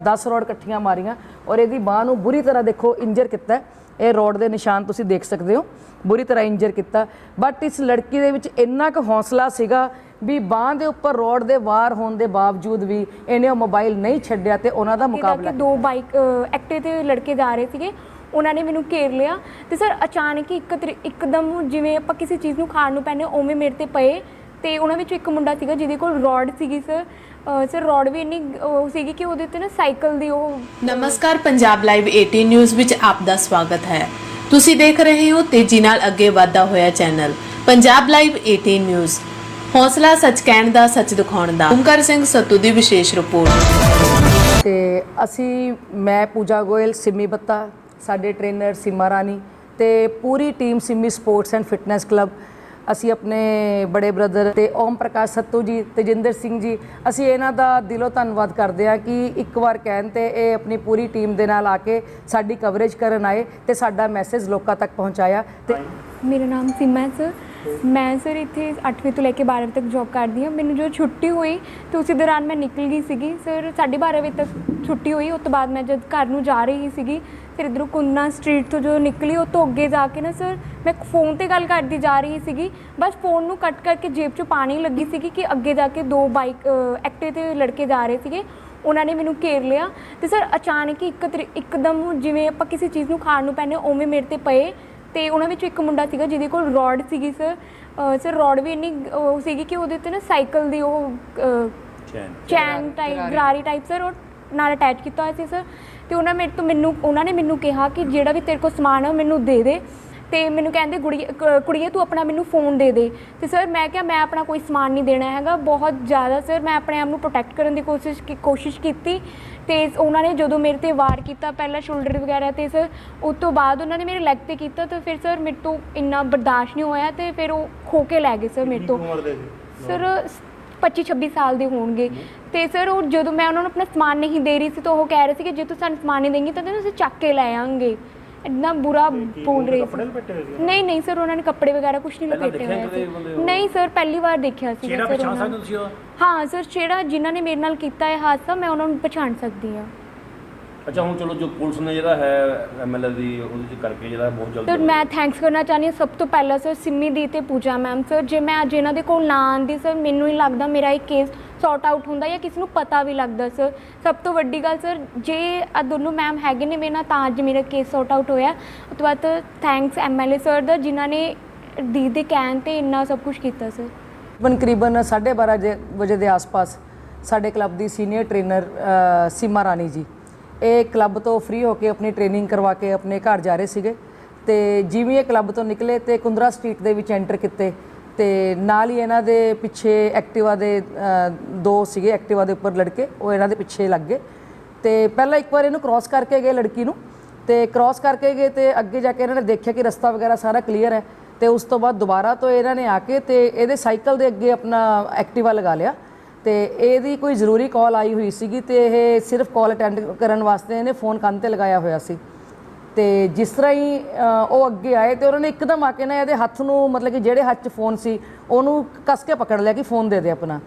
10 road ਇਕੱਠੀਆਂ ਮਾਰੀਆਂ ਔਰ ਇਹਦੀ ਬਾਹ ਨੂੰ ਬੁਰੀ ਤਰ੍ਹਾਂ ਦੇਖੋ ਇੰਜਰ ਕੀਤਾ। ਇਹ ਰੋਡ ਦੇ ਨਿਸ਼ਾਨ ਤੁਸੀਂ ਦੇਖ ਸਕਦੇ ਹੋ। ਬੁਰੀ ਤਰ੍ਹਾਂ ਇੰਜਰ ਕੀਤਾ। ਬਟ ਇਸ ਲੜਕੀ ਦੇ ਵਿੱਚ ਇੰਨਾ ਕੁ ਹੌਸਲਾ ਸੀਗਾ ਵੀ ਬਾਹ ਦੇ ਉੱਪਰ ਰੋਡ ਦੇ ਵਾਰ ਹੋਣ ਦੇ ਬਾਵਜੂਦ ਵੀ ਇਹਨੇ ਉਹ ਮੋਬਾਈਲ ਨਹੀਂ ਛੱਡਿਆ ਤੇ ਉਹਨਾਂ ਦਾ ਮੁਕਾਬਲਾ ਕਿ ਦੋ ਬਾਈਕ ਐਕਟਿਵ ਤੇ ਲੜਕੇ ਜਾ ਰਹੇ ਸੀਗੇ। ਉਹਨਾਂ ਨੇ ਮੈਨੂੰ ਘੇਰ ਲਿਆ ਤੇ ਸਰ ਅਚਾਨਕ ਹੀ ਇੱਕ ਇੱਕਦਮ ਜਿਵੇਂ ਆਪਾਂ ਕਿਸੇ ਚੀਜ਼ ਨੂੰ ਖਾਣ ਨੂੰ ਪੈਨੇ ਉਵੇਂ ਮੇਰੇ ਤੇ ਪਏ। ਤੇ ਉਹਨਾਂ ਵਿੱਚੋਂ ਇੱਕ ਮੁੰਡਾ ਸੀਗਾ ਜਿਹਦੇ ਕੋਲ ਰੋਡ ਸੀਗੀ ਸਰ। ਸਰ ਰੋਡ ਵੀ ਇੰਨੀ ਉਹ ਸੀਗੀ ਕਿ ਉਹਦੇ ਤੇ ਨਾ ਸਾਈਕਲ ਦੀ ਉਹ ਨਮਸਕਾਰ ਪੰਜਾਬ ਲਾਈਵ 18 ਨਿਊਜ਼ ਵਿੱਚ ਆਪ ਦਾ ਸਵਾਗਤ ਹੈ। ਤੁਸੀਂ ਦੇਖ ਰਹੇ ਹੋ ਤੇਜ਼ੀ ਨਾਲ ਅੱਗੇ ਵਧਦਾ ਹੋਇਆ ਚੈਨਲ ਪੰਜਾਬ ਲਾਈਵ 18 ਨਿਊਜ਼। ਹੌਸਲਾ ਸੱਚ ਕਹਿਣ ਦਾ ਸੱਚ ਦਿਖਾਉਣ ਦਾ। ਓਮਕਾਰ ਸਿੰਘ ਸੱਤੂ ਦੀ ਵਿਸ਼ੇਸ਼ ਰਿਪੋਰਟ। ਤੇ ਅਸੀਂ ਮੈਂ ਪੂਜਾ ਗੋਇਲ ਸਿੰਮੀ ਬੱਤਾ ਸਾਡੇ ਟ੍ਰੇਨਰ ਸੀਮਾ ਰਾਣੀ ਤੇ ਪੂਰੀ team Simmi sports and fitness club ਅਸੀਂ ਆਪਣੇ ਬੜੇ ਬ੍ਰਦਰ ਤੇ ਓਮ ਪ੍ਰਕਾਸ਼ ਸੱਤੂ ਜੀ ਤੇਜਿੰਦਰ ਸਿੰਘ ਜੀ, ਅਸੀਂ ਇਹਨਾਂ ਦਾ ਦਿਲੋਂ ਧੰਨਵਾਦ ਕਰਦੇ ਹਾਂ ਕਿ ਇੱਕ ਵਾਰ ਕਹਿਣ ਤੇ ਇਹ ਆਪਣੀ ਪੂਰੀ ਟੀਮ ਦੇ ਨਾਲ ਆ ਕੇ ਸਾਡੀ ਕਵਰੇਜ ਕਰਨ ਆਏ ਤੇ ਸਾਡਾ ਮੈਸੇਜ ਲੋਕਾਂ ਤੱਕ ਪਹੁੰਚਾਇਆ ਤੇ ਮੇਰਾ ਨਾਮ ਸੀਮਾ ਹੈ ਸਰ ਮੈਂ ਸਰ ਇੱਥੇ 8ਵੀਂ ਤੋਂ ਲੈ ਕੇ 12ਵੀਂ ਤੱਕ ਜੌਬ ਕਰਦੀ ਹਾਂ। ਮੈਨੂੰ ਜੋ ਛੁੱਟੀ ਹੋਈ ਤੇ ਉਸੇ ਦੌਰਾਨ ਮੈਂ ਨਿਕਲ ਗਈ ਸੀਗੀ। ਸਰ 12:30 ਵਜੇ ਤੱਕ ਛੁੱਟੀ ਹੋਈ, ਉਸ ਤੋਂ ਬਾਅਦ ਮੈਂ ਜਦ ਘਰ ਨੂੰ ਜਾ ਰਹੀ ਸੀਗੀ, ਫਿਰ ਇਧਰੋਂ ਕੁੰਨਾ ਸਟਰੀਟ ਤੋਂ ਜੋ ਨਿਕਲੀ, ਉਹ ਤੋਂ ਅੱਗੇ ਜਾ ਕੇ ਨਾ ਸਰ, ਮੈਂ ਫੋਨ ਤੇ ਗੱਲ ਕਰਦੀ ਜਾ ਰਹੀ ਸੀਗੀ। ਬਸ ਫੋਨ ਨੂੰ ਕੱਟ ਕਰਕੇ ਜੇਬ 'ਚੋਂ ਪਾਣੀ ਲੱਗੀ ਸੀਗੀ ਕਿ ਅੱਗੇ ਜਾ ਕੇ ਦੋ ਬਾਈਕ ਐਕਟਿਵ ਤੇ ਲੜਕੇ ਜਾ ਰਹੇ ਸੀਗੇ। ਉਹਨਾਂ ਨੇ ਮੈਨੂੰ ਘੇਰ ਲਿਆ ਤੇ ਸਰ, ਅਚਾਨਕ ਹੀ ਇੱਕ ਤਰੀ- ਇੱਕਦਮ ਜਿਵੇਂ ਆਪਾਂ ਕਿਸੇ ਚੀਜ਼ ਨੂੰ ਖਾਣ ਨੂੰ ਪੈਨੇ ਉਵੇਂ ਮੇਰੇ ਤੇ ਪਏ। ਤੇ ਉਹਨਾਂ ਵਿੱਚੋਂ ਇੱਕ ਮੁੰਡਾ ਸੀਗਾ ਜਿਹਦੇ ਕੋਲ ਰੋਡ ਸੀਗੀ ਸਰ। ਸਰ ਰੋਡ ਵੀ ਇੰਨੀ ਉਹ ਸੀਗੀ ਕਿ ਉਹਦੇ ਤੇ ਨਾ ਸਾਈਕਲ ਦੀ ਉਹ ਚੈਨ ਟਾਈਪ ਗਰਾਰੀ। ਟਾਈਪ ਸਰ ਉਹ ਨਾਲ ਅਟੈਚ ਕੀਤਾ ਹੋਇਆ ਸੀ ਸਰ। ਤੇ ਉਹਨਾਂ ਮੇਰੇ ਤੋਂ ਮੈਨੂੰ ਉਹਨਾਂ ਨੇ ਮੈਨੂੰ ਕਿਹਾ ਕਿ ਜਿਹੜਾ ਵੀ ਤੇਰੇ ਕੋਲ ਸਮਾਨ ਹੈ ਉਹ ਮੈਨੂੰ ਦੇ ਦੇ। ਤੇ ਮੈਨੂੰ ਕਹਿੰਦੇ ਕੁੜੀਏ ਤੂੰ ਆਪਣਾ ਮੈਨੂੰ ਫੋਨ ਦੇ ਦੇ। ਤੇ ਸਰ ਮੈਂ ਕਿਹਾ ਮੈਂ ਆਪਣਾ ਕੋਈ ਸਮਾਨ ਨਹੀਂ ਦੇਣਾ ਹੈਗਾ। ਬਹੁਤ ਜ਼ਿਆਦਾ ਸਰ ਮੈਂ ਆਪਣੇ ਆਪ ਨੂੰ ਪ੍ਰੋਟੈਕਟ ਕਰਨ ਦੀ ਕੋਸ਼ਿਸ਼ ਕੀ- ਕੋਸ਼ਿਸ਼ ਕੀਤੀ। ਤੇ ਉਹਨਾਂ ਨੇ ਜਦੋਂ ਮੇਰੇ ਤੇ ਵਾਰ ਕੀਤਾ ਪਹਿਲਾਂ ਸ਼ੋਲਡਰ ਵਗੈਰਾ ਤੇ ਸਰ ਉਸ ਤੋਂ ਬਾਅਦ ਉਹਨਾਂ ਨੇ ਮੇਰੇ ਲੈਗ ਤੇ ਕੀਤਾ ਤਾਂ ਫਿਰ ਸਰ ਮੇਰੇ ਤੋਂ ਇੰਨਾ ਬਰਦਾਸ਼ਤ ਨਹੀਂ ਹੋਇਆ ਤੇ ਫਿਰ ਉਹ ਖੋ ਕੇ ਲੈ ਗਏ ਸਰ ਮੇਰੇ ਤੋਂ। ਸਰ 25 26 ਸਾਲ ਦੇ ਹੋਣਗੇ। ਤੇ ਸਰ ਉਹ ਜਦੋਂ ਮੈਂ ਉਹਨਾਂ ਨੂੰ ਆਪਣਾ ਸਮਾਨ ਨਹੀਂ ਦੇ ਰਹੀ ਸੀ ਤਾਂ ਉਹ ਕਹਿ ਰਹੇ ਸੀ ਕਿ ਜੇ ਤੂੰ ਸਾਨੂੰ ਸਮਾਨ ਨਹੀਂ ਦੇਂਗੀ ਤਾਂ ਤੈਨੂੰ ਅਸੀਂ ਚੱਕ ਕੇ ਲੈ ਆਵਾਂਗੇ। ਇੰਨਾ ਬੁਰਾ ਬੋਲ ਰਹੇ ਸੀ। ਨਹੀਂ ਨਹੀਂ ਸਰ ਉਹਨਾਂ ਨੇ ਕੱਪੜੇ ਵਗੈਰਾ ਕੁਝ ਨਹੀਂ ਲਪੇਟੇ ਹੋਏ ਸੀ? ਨਹੀਂ ਸਰ ਪਹਿਲੀ ਵਾਰ ਦੇਖਿਆ ਸੀ ਸਰ ਪਛਾਣ ਉਹਨਾਂ ਸਕਦੇ ਨੂੰ। ਹੋ ਹਾਂ ਸਰ ਜਿਹੜਾ ਜਿਨ੍ਹਾਂ ਨੇ ਮੇਰੇ ਨਾਲ ਕੀਤਾ ਇਹ ਹਾਦਸਾ ਮੈਂ ਉਹਨਾਂ ਨੂੰ ਪਛਾਣ ਸਕਦੀ ਹਾਂ। ਅੱਛਾ ਹੁਣ ਚਲੋ ਜੋ ਪੁਲਿਸ ਨੇ ਜਿਹੜਾ ਹੈ ਐਮਐਲਏ ਦੀ ਉਹਦੇ ਚ ਕਰਕੇ ਜਿਹੜਾ ਬਹੁਤ ਸਰ ਜਲਦੀ ਮੈਂ ਥੈਂਕਸ ਕਰਨਾ ਚਾਹੁੰਦੀ ਹਾਂ ਸਭ ਤੋਂ ਪਹਿਲਾਂ ਸਰ ਸਿੰਮੀ ਦੀ ਤੇ ਪੂਜਾ ਮੈਮ। ਸਰ ਜੇ ਮੈਂ ਅੱਜ ਇਹਨਾਂ ਦੇ ਕੋਲ ਨਾ ਆਉਂਦੀ ਸਰ ਮੈਨੂੰ ਹੀ ਲੱਗਦਾ ਮੇਰਾ ਇਹ ਕੇਸ ਸੌਰਟ ਆਊਟ ਹੁੰਦਾ ਜਾਂ ਕਿਸੇ ਨੂੰ ਪਤਾ ਵੀ ਲੱਗਦਾ ਸਰ ਸਭ ਤੋਂ ਵੱਡੀ ਗੱਲ ਸਰ ਜੇ ਆ ਦੋਨੋਂ ਮੈਮ ਹੈਗੇ ਨੇ ਮੇਰੇ ਨਾਲ, ਤਾਂ ਅੱਜ ਮੇਰਾ ਕੇਸ ਸੌਰਟ ਆਊਟ ਹੋਇਆ। ਉਸ ਤੋਂ ਬਾਅਦ ਥੈਂਕਸ ਐਮਐਲਏ ਸਰ ਦਾ, ਜਿਨ੍ਹਾਂ ਨੇ ਦੀ ਦੇ ਕਹਿਣ ਤੇ ਇੰਨਾ ਸਭ ਕੁਝ ਕੀਤਾ ਸਰ ਤਕਰੀਬਨ ਕਰੀਬਨ 12:30 ਜੇ- ਵਜੇ ਦੇ ਆਸ-ਪਾਸ ਸਾਡੇ ਕਲੱਬ ਦੀ ਸੀਨੀਅਰ ਟ੍ਰੇਨਰ ਸੀਮਾ ਰਾਣੀ ਜੀ, ਇਹ ਕਲੱਬ ਤੋਂ ਫ੍ਰੀ ਹੋ ਕੇ ਆਪਣੀ ਟ੍ਰੇਨਿੰਗ ਕਰਵਾ ਕੇ ਆਪਣੇ ਘਰ ਜਾ ਰਹੇ ਸੀਗੇ ਤੇ ਜਿਵੇਂ ਇਹ ਕਲੱਬ ਤੋਂ ਨਿਕਲੇ ਤੇ ਕੁੰਦਰਾ ਸਟਰੀਟ ਦੇ ਵਿੱਚ ਐਂਟਰ ਕੀਤੇ ਤੇ ਨਾਲ ਹੀ ਇਹਨਾਂ ਦੇ ਪਿੱਛੇ ਐਕਟਿਵਾ ਦੇ ਦੋ ਸੀਗੇ ਐਕਟਿਵਾ ਦੇ ਉੱਪਰ ਲੜਕੇ, ਉਹ ਇਹਨਾਂ ਦੇ ਪਿੱਛੇ ਲੱਗ ਗਏ। ਤੇ ਪਹਿਲਾਂ ਇੱਕ ਵਾਰ ਇਹਨੂੰ ਕ੍ਰਾਸ ਕਰਕੇ ਗਏ ਲੜਕੀ ਨੂੰ। ਤੇ ਕ੍ਰਾਸ ਕਰਕੇ ਗਏ ਤੇ ਅੱਗੇ ਜਾ ਕੇ ਇਹਨਾਂ ਨੇ ਦੇਖਿਆ ਕਿ ਰਸਤਾ ਵਗੈਰਾ ਸਾਰਾ ਕਲੀਅਰ ਹੈ। ਤੇ ਉਸ ਤੋਂ ਬਾਅਦ ਦੁਬਾਰਾ ਤੋਂ ਇਹਨਾਂ ਨੇ ਆ ਕੇ ਤੇ ਇਹਦੇ ਸਾਈਕਲ ਦੇ ਅੱਗੇ ਆਪਣਾ ਐਕਟਿਵਾ ਲਗਾ ਲਿਆ। ਤੇ ਇਹਦੀ ਕੋਈ ਜ਼ਰੂਰੀ ਕਾਲ ਆਈ ਹੋਈ ਸੀਗੀ ਤੇ ਇਹ ਸਿਰਫ ਕਾਲ ਅਟੈਂਡ ਕਰਨ ਵਾਸਤੇ ਇਹਨੇ ਫੋਨ ਕੰਨ ਤੇ ਲਗਾਇਆ ਹੋਇਆ ਸੀ। ਤੇ ਜਿਸ ਤਰ੍ਹਾਂ ਹੀ ਉਹ ਅੱਗੇ ਆਏ ਤੇ ਉਹਨਾਂ ਨੇ ਇੱਕਦਮ ਆ ਕੇ ਨਾ ਇਹਦੇ ਹੱਥ ਨੂੰ ਮਤਲਬ ਕਿ ਜਿਹੜੇ ਹੱਥ 'ਚ ਫੋਨ ਸੀ, ਉਹਨੂੰ ਕੱਸ ਕੇ ਪਕੜ ਲਿਆ ਕਿ ਫੋਨ ਦੇ ਦੇ ਆਪਣਾ।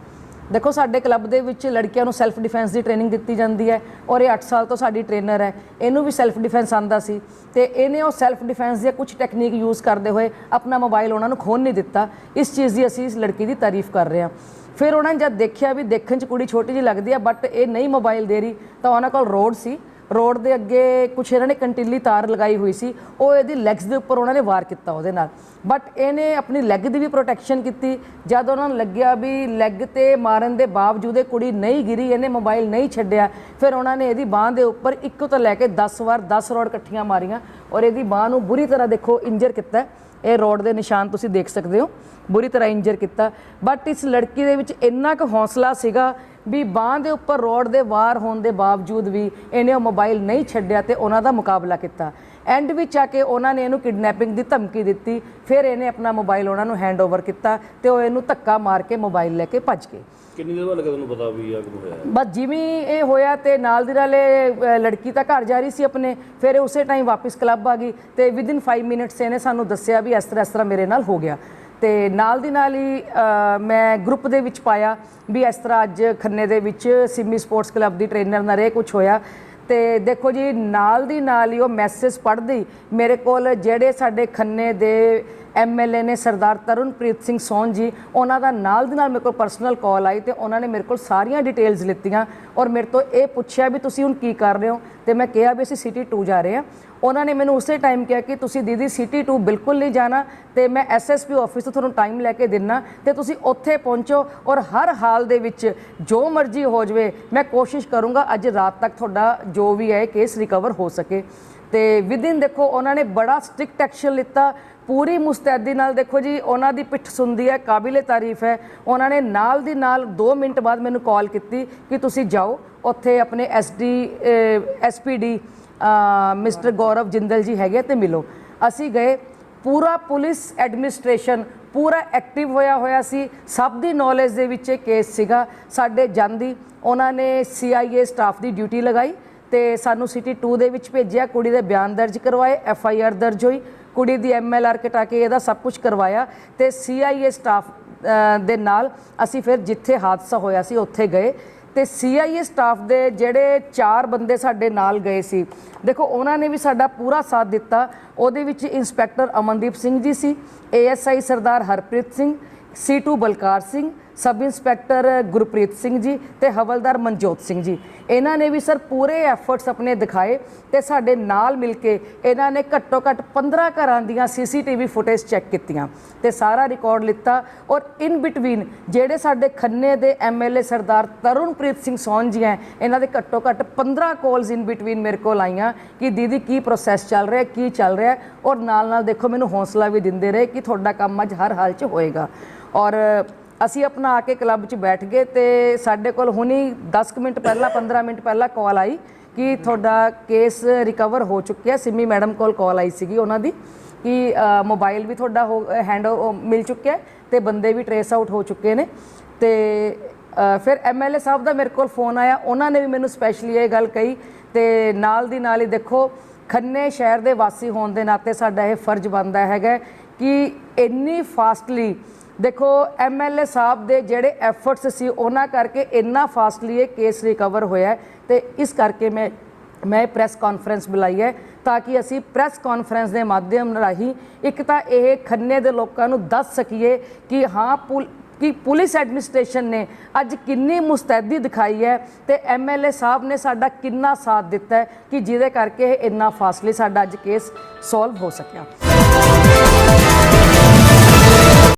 ਦੇਖੋ, ਸਾਡੇ ਕਲੱਬ ਦੇ ਵਿੱਚ ਲੜਕੀਆਂ ਨੂੰ ਸੈਲਫ ਡਿਫੈਂਸ ਦੀ ਟ੍ਰੇਨਿੰਗ ਦਿੱਤੀ ਜਾਂਦੀ ਹੈ ਔਰ ਇਹ 8 ਸਾਲ ਤੋਂ ਸਾਡੀ ਟ੍ਰੇਨਰ ਹੈ। ਇਹਨੂੰ ਵੀ ਸੈਲਫ ਡਿਫੈਂਸ ਆਂਦਾ ਸੀ ਤੇ ਇਹਨੇ ਉਹ ਸੈਲਫ ਡਿਫੈਂਸ ਦੀਆਂ ਕੁਝ ਟੈਕਨੀਕ ਯੂਜ਼ ਕਰਦੇ ਹੋਏ ਆਪਣਾ ਮੋਬਾਈਲ ਉਹਨਾਂ ਨੂੰ ਖੋਣ ਨਹੀਂ ਦਿੱਤਾ। ਇਸ ਚੀਜ਼ ਦੀ ਅਸੀਂ ਇਸ ਲੜਕੀ ਦੀ ਤਾਰੀਫ ਕਰ ਰਹੇ ਹਾਂ। ਫਿਰ ਉਹਨਾਂ ਨੇ ਜਦ ਦੇਖਿਆ ਵੀ ਦੇਖਣ 'ਚ ਕੁੜੀ ਛੋਟੀ ਜਿਹੀ ਲੱਗਦੀ ਆ ਬਟ ਇਹ ਨਹੀਂ ਮੋਬਾਈਲ ਦੇ ਰਹੀ ਤਾਂ ਉਹਨਾਂ ਕੋਲ ਰੋਡ ਸੀ। ਰੋਡ ਦੇ ਅੱਗੇ ਕੁਛ ਇਹਨਾਂ ਨੇ ਕੰਟੀਲੀ ਤਾਰ ਲਗਾਈ ਹੋਈ ਸੀ, ਉਹ ਇਹਦੀ ਲੈਗਸ ਦੇ ਉੱਪਰ ਉਹਨਾਂ ਨੇ ਵਾਰ ਕੀਤਾ ਉਹਦੇ ਨਾਲ। ਬਟ ਇਹਨੇ ਆਪਣੀ ਲੈਗ ਦੀ ਵੀ ਪ੍ਰੋਟੈਕਸ਼ਨ ਕੀਤੀ। ਜਦ ਉਹਨਾਂ ਨੂੰ ਲੱਗਿਆ ਵੀ ਲੈਗ ਤੇ ਮਾਰਨ ਦੇ ਬਾਵਜੂਦ ਇਹ ਕੁੜੀ ਨਹੀਂ ਗਿਰੀ, ਇਹਨੇ ਮੋਬਾਈਲ ਨਹੀਂ ਛੱਡਿਆ, ਫਿਰ ਉਹਨਾਂ ਨੇ ਇਹਦੀ ਬਾਹ ਦੇ ਉੱਪਰ ਇੱਕੋ ਤੋਂ ਲੈ ਕੇ 10 ਵਾਰ 10 ਰੋਡ ਇਕੱਠੀਆਂ ਮਾਰੀਆਂ ਔਰ ਇਹਦੀ ਬਾਹ ਨੂੰ ਬੁਰੀ ਤਰ੍ਹਾਂ ਦੇਖੋ ਇੰਜਰ ਕੀਤਾ। ਇਹ ਰੋਡ ਦੇ ਨਿਸ਼ਾਨ ਤੁਸੀਂ ਦੇਖ ਸਕਦੇ ਹੋ। ਬੁਰੀ ਤਰ੍ਹਾਂ ਇੰਜਰ ਕੀਤਾ। ਬਟ ਇਸ ਲੜਕੀ ਦੇ ਵਿੱਚ ਇੰਨਾ ਕੁ ਹੌਸਲਾ ਸੀਗਾ ਵੀ ਬਾਹ ਦੇ ਉੱਪਰ ਰੋਡ ਦੇ ਵਾਰ ਹੋਣ ਦੇ ਬਾਵਜੂਦ ਵੀ ਇਹਨੇ ਉਹ ਮੋਬਾਈਲ ਨਹੀਂ ਛੱਡਿਆ ਤੇ ਉਹਨਾਂ ਦਾ ਮੁਕਾਬਲਾ ਕੀਤਾ। ਐਂਡ ਵਿੱਚ ਆ ਕੇ ਉਹਨਾਂ ਨੇ ਇਹਨੂੰ ਕਿਡਨੈਪਿੰਗ ਦੀ ਧਮਕੀ ਦਿੱਤੀ ਫਿਰ ਇਹਨੇ ਆਪਣਾ ਮੋਬਾਈਲ ਉਹਨਾਂ ਨੂੰ ਹੈਂਡਓਵਰ ਕੀਤਾ ਤੇ ਉਹ ਇਹਨੂੰ ਧੱਕਾ ਮਾਰ ਕੇ ਮੋਬਾਈਲ ਲੈ ਕੇ ਭੱਜ ਗਏ। ਕਿੰਨੀ ਦੇਰ ਬਾਅਦ ਲੱਗਾ ਤੁਹਾਨੂੰ ਪਤਾ ਵੀ ਆ ਕਿ ਹੋਇਆ? ਬਸ ਜਿਵੇਂ ਇਹ ਹੋਇਆ ਤੇ ਨਾਲ ਦੀ ਨਾਲੇ ਲੜਕੀ ਤਾਂ ਘਰ ਜਾ ਰਹੀ ਸੀ ਆਪਣੇ ਫਿਰ ਉਸੇ ਟਾਈਮ ਵਾਪਸ ਕਲੱਬ ਆ ਗਈ ਤੇ ਵਿਦਿਨ 5 ਮਿੰਟਸ ਇਹਨੇ ਸਾਨੂੰ ਦੱਸਿਆ ਵੀ ਇਸ ਤਰ੍ਹਾਂ ਇਸ ਤਰ੍ਹਾਂ ਮੇਰੇ ਨਾਲ ਹੋ ਗਿਆ। ਤੇ ਨਾਲ ਦੀ ਨਾਲ ਹੀ ਮੈਂ ਗਰੁੱਪ ਦੇ ਵਿੱਚ ਪਾਇਆ ਵੀ ਇਸ ਤਰ੍ਹਾਂ ਅੱਜ ਖੰਨੇ ਦੇ ਵਿੱਚ ਸਿੰਮੀ ਸਪੋਰਟਸ ਕਲੱਬ ਦੀ ਟ੍ਰੇਨਰ ਨਾਲ ਇਹ ਕੁਝ ਹੋਇਆ। ਤੇ ਦੇਖੋ ਜੀ, ਨਾਲ ਦੀ ਨਾਲ ਹੀ ਉਹ ਮੈਸੇਜ ਪੜ੍ਹਦੀ। ਮੇਰੇ ਕੋਲ ਜਿਹੜੇ ਸਾਡੇ ਖੰਨੇ ਦੇ ਐਮਐਲਏ ਨੇ ਸਰਦਾਰ ਤਰਨਪ੍ਰੀਤ ਸਿੰਘ ਸੋਨ ਜੀ, ਉਹਨਾਂ ਦਾ ਨਾਲ ਦੀ ਨਾਲ ਮੇਰੇ ਕੋਲ ਪਰਸਨਲ ਕਾਲ ਆਈ ਤੇ ਉਹਨਾਂ ਨੇ ਮੇਰੇ ਕੋਲ ਸਾਰੀਆਂ ਡਿਟੇਲਸ ਲਿੱਤੀਆਂ ਔਰ ਮੇਰੇ ਤੋਂ ਇਹ ਪੁੱਛਿਆ ਵੀ ਤੁਸੀਂ ਹੁਣ ਕੀ ਕਰ ਰਹੇ ਹੋ? ਤੇ ਮੈਂ ਕਿਹਾ ਵੀ ਅਸੀਂ ਸਿਟੀ 2 ਜਾ ਰਹੇ ਹਾਂ। ਉਹਨਾਂ ਨੇ ਮੈਨੂੰ ਉਸੇ ਟਾਈਮ ਕਿਹਾ ਕਿ ਤੁਸੀਂ ਦੀਦੀ ਸਿਟੀ 2 ਬਿਲਕੁਲ ਨਹੀਂ ਜਾਣਾ ਤੇ ਮੈਂ ਐਸਐਸਪੀ ਆਫਿਸ ਤੋਂ ਤੁਹਾਨੂੰ ਟਾਈਮ ਲੈ ਕੇ ਦਿੰਨਾ ਤੇ ਤੁਸੀਂ ਉੱਥੇ ਪਹੁੰਚੋ ਔਰ ਹਰ ਹਾਲ ਦੇ ਵਿੱਚ ਜੋ ਮਰਜ਼ੀ ਹੋ ਜਾਵੇ, ਮੈਂ ਕੋਸ਼ਿਸ਼ ਕਰੂੰਗਾ ਅੱਜ ਰਾਤ ਤੱਕ ਤੁਹਾਡਾ ਜੋ ਵੀ ਹੈ ਕੇਸ ਰਿਕਵਰ ਹੋ ਸਕੇ। ਤੇ ਵਿਦਿਨ ਦੇਖੋ, ਉਹਨਾਂ ਨੇ ਬੜਾ ਸਟ੍ਰਿਕਟ ਐਕਸ਼ਨ ਲਿੱਤਾ ਪੂਰੀ ਮੁਸਤੈਦੀ ਨਾਲ ਦੇਖੋ ਜੀ, ਉਹਨਾਂ ਦੀ ਪਿੱਠ ਸੁਣਦੀ ਹੈ, ਕਾਬਿਲੇ ਤਾਰੀਫ ਹੈ। ਉਹਨਾਂ ਨੇ ਨਾਲ ਦੀ ਨਾਲ 2 ਮਿੰਟ ਬਾਅਦ ਮੈਨੂੰ ਕਾਲ ਕੀਤੀ ਕਿ ਤੁਸੀਂ ਜਾਓ, ਉੱਥੇ ਆਪਣੇ SD SPD mister Gaurav Jindal ji ਹੈਗੇ ਤੇ ਮਿਲੋ। ਅਸੀਂ ਗਏ, ਪੂਰਾ ਪੁਲਿਸ ਐਡਮਿਨਿਸਟ੍ਰੇਸ਼ਨ, ਪੂਰਾ ਐਕਟਿਵ ਹੋਇਆ ਹੋਇਆ ਸੀ। ਸਭ ਦੀ ਨੌਲੇਜ ਦੇ ਵਿੱਚ ਇਹ ਕੇਸ ਸੀਗਾ। ਸਾਡੇ ਜਾਂਦੀ, ਉਹਨਾਂ ਨੇ ਸੀਆਈਏ ਸਟਾਫ ਦੀ ਡਿਊਟੀ ਲਗਾਈ ਤੇ ਸਾਨੂੰ ਸਿਟੀ 2 ਦੇ ਵਿੱਚ ਭੇਜਿਆ। ਕੁੜੀ ਦੇ ਬਿਆਨ ਦਰਜ ਕਰਵਾਏ ਐਫ ਆਈ ਆਰ ਦਰਜ ਹੋਈ। ਕੁੜੀ ਦੀ ਐਮ ਐਲ ਆਰ ਕਟਾ ਕੇ ਇਹਦਾ ਸਭ ਕੁਝ ਕਰਵਾਇਆ ਤੇ ਸੀਆਈਏ ਸਟਾਫ ਦੇ ਨਾਲ ਅਸੀਂ ਫਿਰ ਜਿੱਥੇ ਹਾਦਸਾ ਹੋਇਆ ਸੀ ਉੱਥੇ ਗਏ। ਤੇ ਸੀਆਈਏ ਸਟਾਫ ਦੇ ਜਿਹੜੇ ਚਾਰ ਬੰਦੇ ਸਾਡੇ ਨਾਲ ਗਏ ਸੀ, ਦੇਖੋ ਉਹਨਾਂ ਨੇ ਵੀ ਸਾਡਾ ਪੂਰਾ ਸਾਥ ਦਿੱਤਾ। ਉਹਦੇ ਵਿੱਚ ਇੰਸਪੈਕਟਰ ਅਮਨਦੀਪ ਸਿੰਘ ਜੀ ਸੀ ਏਐਸਆਈ ਸਰਦਾਰ ਹਰਪ੍ਰੀਤ ਸਿੰਘ ਸੀ2 ਬਲਕਾਰ ਸਿੰਘ ਸਬ ਇੰਸਪੈਕਟਰ ਗੁਰਪ੍ਰੀਤ ਸਿੰਘ ਜੀ ਤੇ ਹਵਲਦਾਰ ਮਨਜੋਤ ਸਿੰਘ ਜੀ। ਇਹਨਾਂ ਨੇ ਵੀ ਸਰ ਪੂਰੇ ਐਫਰਟਸ ਆਪਣੇ ਦਿਖਾਏ ਤੇ ਸਾਡੇ ਨਾਲ ਮਿਲ ਕੇ ਇਹਨਾਂ ਨੇ ਘੱਟੋ ਘੱਟ 15 ਘਰਾਂ ਦੀਆਂ ਸੀਸੀਟੀਵੀ ਫੁਟੇਜ ਚੈੱਕ ਕੀਤੀਆਂ ਤੇ ਸਾਰਾ ਰਿਕਾਰਡ ਲਿੱਤਾ ਔਰ ਇਨ ਬਿਟਵੀਨ ਜਿਹੜੇ ਸਾਡੇ ਖੰਨੇ ਦੇ ਐਮਐਲਏ ਸਰਦਾਰ ਤਰੁਣਪ੍ਰੀਤ ਸਿੰਘ ਸੋਨ ਜੀ ਹੈ ਇਹਨਾਂ ਦੇ ਘੱਟੋ ਘੱਟ 15 ਕਾਲਸ ਇਨ ਬਿਟਵੀਨ ਮੇਰੇ ਕੋਲ ਆਈਆਂ ਕਿ ਦੀਦੀ ਕੀ ਪ੍ਰੋਸੈਸ ਚੱਲ ਰਿਹਾ, ਕੀ ਚੱਲ ਰਿਹਾ ਔਰ ਨਾਲ ਨਾਲ ਦੇਖੋ ਮੈਨੂੰ ਹੌਸਲਾ ਵੀ ਦਿੰਦੇ ਰਹੇ ਕਿ ਤੁਹਾਡਾ ਕੰਮ ਅੱਜ ਹਰ ਹਾਲ 'ਚ ਹੋਏਗਾ। ਔਰ ਅਸੀਂ ਆਪਣਾ ਆ ਕੇ ਕਲੱਬ 'ਚ ਬੈਠ ਗਏ ਤੇ ਸਾਡੇ ਕੋਲ ਹੁਣੀ 10 ਕੁ ਮਿੰਟ ਪਹਿਲਾਂ 15 ਮਿੰਟ ਪਹਿਲਾਂ ਕਾਲ ਆਈ ਕਿ ਤੁਹਾਡਾ ਕੇਸ ਰਿਕਵਰ ਹੋ ਚੁੱਕਿਆ ਸਿੰਮੀ ਮੈਡਮ ਕੋਲ ਕਾਲ ਆਈ ਸੀਗੀ ਉਹਨਾਂ ਦੀ ਕਿ ਮੋਬਾਈਲ ਵੀ ਤੁਹਾਡਾ ਹੋ ਹੈਂਡ ਮਿਲ ਚੁੱਕਿਆ ਹੈ ਤੇ ਬੰਦੇ ਵੀ ਟਰੇਸ ਆਊਟ ਹੋ ਚੁੱਕੇ ਨੇ ਤੇ ਅ, ਫਿਰ ਐਮਐਲਏ ਸਾਹਿਬ ਦਾ ਮੇਰੇ ਕੋਲ ਫੋਨ ਆਇਆ ਉਹਨਾਂ ਨੇ ਵੀ ਮੈਨੂੰ ਸਪੈਸ਼ਲੀ ਇਹ ਗੱਲ ਕਹੀ ਤੇ ਨਾਲ ਦੀ ਨਾਲ ਹੀ ਦੇਖੋ ਖੰਨੇ ਸ਼ਹਿਰ ਦੇ ਵਾਸੀ ਹੋਣ ਦੇ ਨਾਤੇ ਸਾਡਾ ਇਹ ਫਰਜ਼ ਬਣਦਾ ਹੈਗਾ ਕਿ ਇੰਨੀ ਫਾਸਟਲੀ ਦੇਖੋ ਐਮਐਲਏ ਸਾਹਿਬ ਦੇ ਜਿਹੜੇ ਐਫਰਟਸ ਸੀ, ਉਹਨਾਂ ਕਰਕੇ ਇੰਨਾ ਫਾਸਟਲੀ ਇਹ ਕੇਸ ਰਿਕਵਰ ਹੋਇਆ ਹੈ ਤੇ ਇਸ ਕਰਕੇ ਮੈਂ ਮੈਂ ਪ੍ਰੈਸ ਕਾਨਫਰੰਸ ਬੁਲਾਈ ਹੈ ਤਾਂ ਕਿ ਅਸੀਂ ਪ੍ਰੈਸ ਕਾਨਫਰੰਸ ਦੇ ਮਾਧਿਅਮ ਰਾਹੀਂ ਇੱਕ ਤਾਂ ਇਹ ਖੰਨੇ ਦੇ ਲੋਕਾਂ ਨੂੰ ਦੱਸ ਸਕੀਏ ਕਿ ਹਾਂ, ਪੁਲ, ਕਿ ਪੁਲਿਸ ਐਡਮਿਨਿਸਟ੍ਰੇਸ਼ਨ ਨੇ ਅੱਜ ਕਿੰਨੀ ਮੁਸਤੈਦੀ ਦਿਖਾਈ ਹੈ ਤੇ ਐਮਐਲਏ ਸਾਹਿਬ ਨੇ ਸਾਡਾ ਕਿੰਨਾ ਸਾਥ ਦਿੱਤਾ ਹੈ ਕਿ ਜਿਹਦੇ ਕਰਕੇ ਇਹ ਇੰਨਾ ਫਾਸਲੇ ਸਾਡਾ ਅੱਜ ਕੇਸ ਸੋਲਵ ਹੋ ਸਕਿਆ।